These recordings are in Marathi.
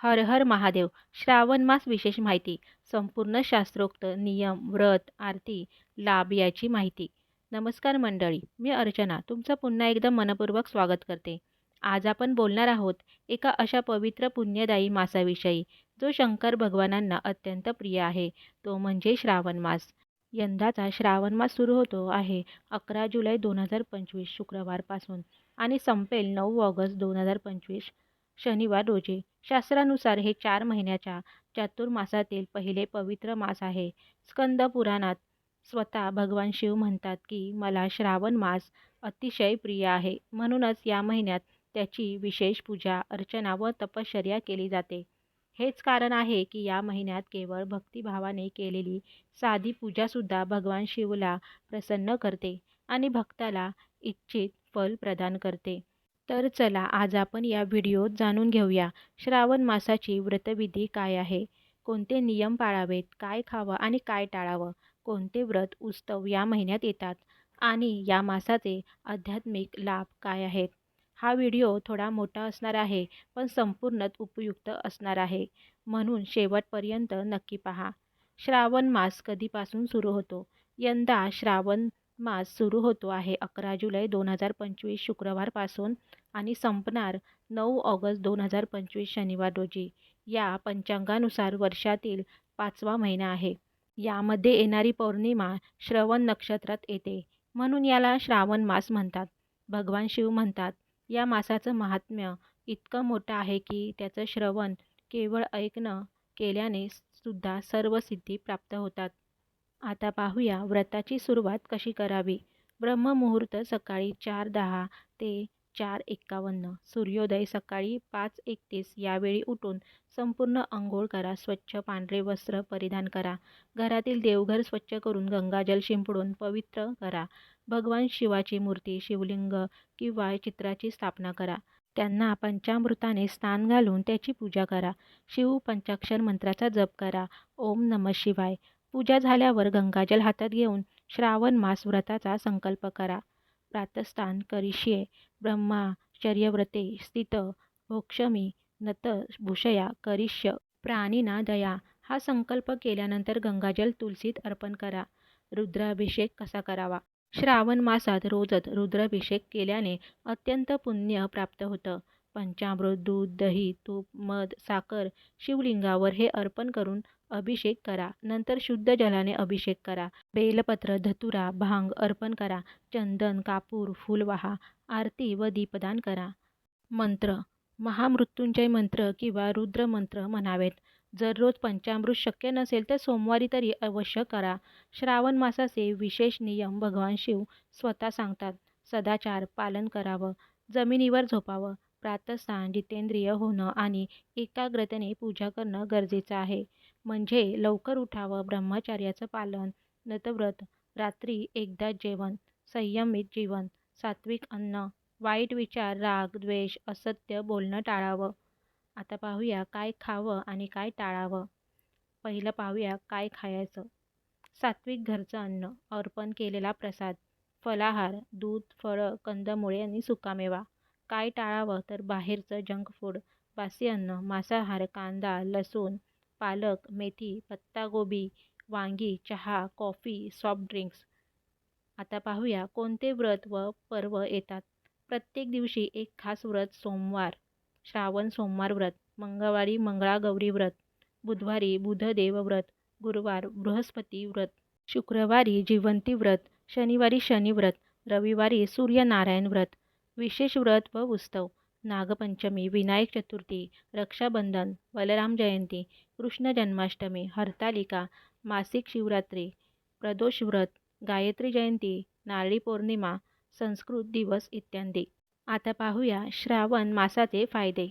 हर हर महादेव. श्रावण मास विशेष माहिती. संपूर्ण शास्त्रोक्त नियम व्रत आरती लाभ याची माहिती. नमस्कार मंडळी मी अर्चना. तुमचं पुन्हा एकदा मनपूर्वक स्वागत करते. आज आपण बोलणार आहोत एका अशा पवित्र पुण्यदायी मासाविषयी जो शंकर भगवानांना अत्यंत प्रिय आहे. तो म्हणजे श्रावण मास. यंदाचा श्रावण मास सुरू होतो आहे अकरा जुलै दोन हजार पंचवीस शुक्रवारपासून आणि संपेल नऊ ऑगस्ट दोन हजार पंचवीस. शनिवार रोजी. शास्त्रानुसार हे चार महिन्याच्या चातुर्मासातील पहिले पवित्र मास आहे. स्कंद पुराणात स्वतः भगवान शिव म्हणतात की मला श्रावण मास अतिशय प्रिय आहे. म्हणूनच या महिन्यात त्याची विशेष पूजा अर्चना व तपश्चर्या केली जाते. हेच कारण आहे की या महिन्यात केवळ भक्तिभावाने केलेली साधी पूजासुद्धा भगवान शिवला प्रसन्न करते आणि भक्ताला इच्छित फल प्रदान करते. तर चला आज आपण या व्हिडिओत जाणून घेऊया श्रावण मासाची व्रतविधी काय आहे? कोणते नियम पाळावेत? काय खावं आणि काय टाळावं? कोणते व्रत उत्सव या महिन्यात येतात? आणि या मासाचे आध्यात्मिक लाभ काय आहेत? हा व्हिडिओ थोडा मोठा असणार आहे पण संपूर्णत उपयुक्त असणार आहे. म्हणून शेवटपर्यंत नक्की पहा. श्रावण मास कधीपासून सुरू होतो? यंदा श्रावण मास सुरू होतो आहे. अकरा जुलै दोन हजार पंचवीस शुक्रवारपासून आणि संपणार नऊ ऑगस्ट दोन हजार पंचवीस शनिवार रोजी. या पंचांगानुसार वर्षातील पाचवा महिना आहे. यामध्ये येणारी पौर्णिमा श्रवण नक्षत्रात येते. म्हणून याला श्रावण मास म्हणतात. भगवान शिव म्हणतात या मासाचं महात्म्य इतकं मोठं आहे की त्याचं श्रवण केवळ ऐकणं केल्याने सुद्धा सर्व सिद्धी प्राप्त होतात. आता पाहूया व्रताची सुरुवात कशी करावी? ब्रह्ममुहूर्त सकाळी चार दहा ते चार एक्कावन्न सूर्योदय सकाळी पाच एकतीस यावेळी उठून संपूर्ण अंघोळ करा स्वच्छ पांढरे वस्त्र परिधान करा. घरातील देवघर स्वच्छ करून गंगाजल शिंपडून पवित्र करा. भगवान शिवाची मूर्ती शिवलिंग किंवा चित्राची स्थापना करा. त्यांना पंचामृताने स्नान घालून त्याची पूजा करा. शिव पंचाक्षर मंत्राचा जप करा. ओम नम शिवाय. पूजा झाल्यावर गंगाजल हातात घेऊन श्रावण मास व्रताचा संकल्प करा. प्रातस्तान करिष्ये ब्रह्माचर्यव्रते स्थित भोक्षमी नत भूषया करिष्य प्राणिना दया हा संकल्प केल्यानंतर गंगाजल तुलसीत अर्पण करा. रुद्राभिषेक कसा करावा? श्रावण मासात रोजच रुद्राभिषेक केल्याने अत्यंत पुण्य प्राप्त होतं. पंचामृत दूध दही तूप मध साखर शिवलिंगावर हे अर्पण करून अभिषेक करा. नंतर शुद्ध जलाने अभिषेक करा. बेलपत्र धतुरा भांग अर्पण करा. चंदन कापूर फुलवाहा आरती व दीपदान करा. मंत्र. महामृत्युंजय मंत्र किंवा रुद्र मंत्र म्हणावेत. जर रोज पंचामृत शक्य नसेल तर सोमवारी तरी अवश्य करा. श्रावण मासाचे विशेष नियम भगवान शिव स्वतः सांगतात. सदाचार पालन करावं. जमिनीवर झोपावं. प्रातस्थान जितेंद्रिय होणं आणि एकाग्रतेने पूजा करणं गरजेचं आहे. म्हणजे लवकर उठावं ब्रह्मचार्याचं पालन नतव्रत रात्री एकदाच जेवण संयमित जीवन सात्विक अन्न वाईट विचार राग द्वेष असत्य बोलणं टाळावं. आता पाहूया काय खावं आणि काय टाळावं. पहिलं पाहूया काय खायचं. सात्विक घरचं अन्न अर्पण केलेला प्रसाद फलाहार दूध फळं कंदमुळे आणि सुकामेवा. काय टाळावं तर बाहेरचं जंक फूड बासी अन्न मांसाहार कांदा लसूण पालक मेथी पत्तागोबी वांगी चहा कॉफी सॉफ्ट ड्रिंक्स आता पाहूया कोणते व्रत व पर्व येतात. प्रत्येक दिवशी एक खास व्रत सोमवार श्रावण सोमवार व्रत मंगळवारी मंगळागौरी व्रत बुधवारी बुधदेव व्रत गुरुवार बृहस्पती व्रत शुक्रवारी जिवंती व्रत शनिवारी शनी व्रत रविवारी सूर्यनारायण व्रत विशेष व्रत व उत्सव. नागपंचमी विनायक चतुर्थी रक्षाबंधन बलराम जयंती कृष्ण जन्माष्टमी हरतालिका मासिक शिवरात्री प्रदोष व्रत गायत्री जयंती नारळी पौर्णिमा संस्कृत दिवस इत्यादी. आता पाहूया श्रावण मासाचे फायदे.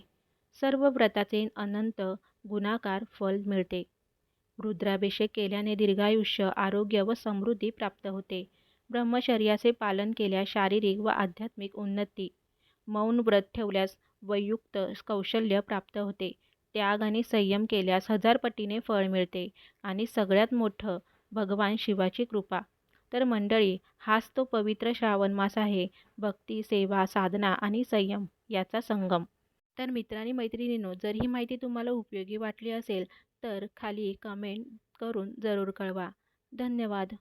सर्व व्रताचे अनंत गुणाकार फल मिळते. रुद्राभिषेक केल्याने दीर्घायुष्य आरोग्य व समृद्धी प्राप्त होते. ब्रह्मचर्याचे पालन केल्यास शारीरिक व आध्यात्मिक उन्नती मौन व्रत ठेवल्यास वैयुक्त कौशल्य प्राप्त होते. त्याग आणि संयम केल्यास हजारपटीने फळ मिळते आणि सगळ्यात मोठं भगवान शिवाची कृपा. तर मंडळी हाच तो पवित्र श्रावण मास आहे. भक्ती सेवा साधना आणि संयम याचा संगम. तर मित्रांनी मैत्रिणींनो जर ही माहिती तुम्हाला उपयोगी वाटली असेल तर खाली कमेंट करून जरूर कळवा. धन्यवाद.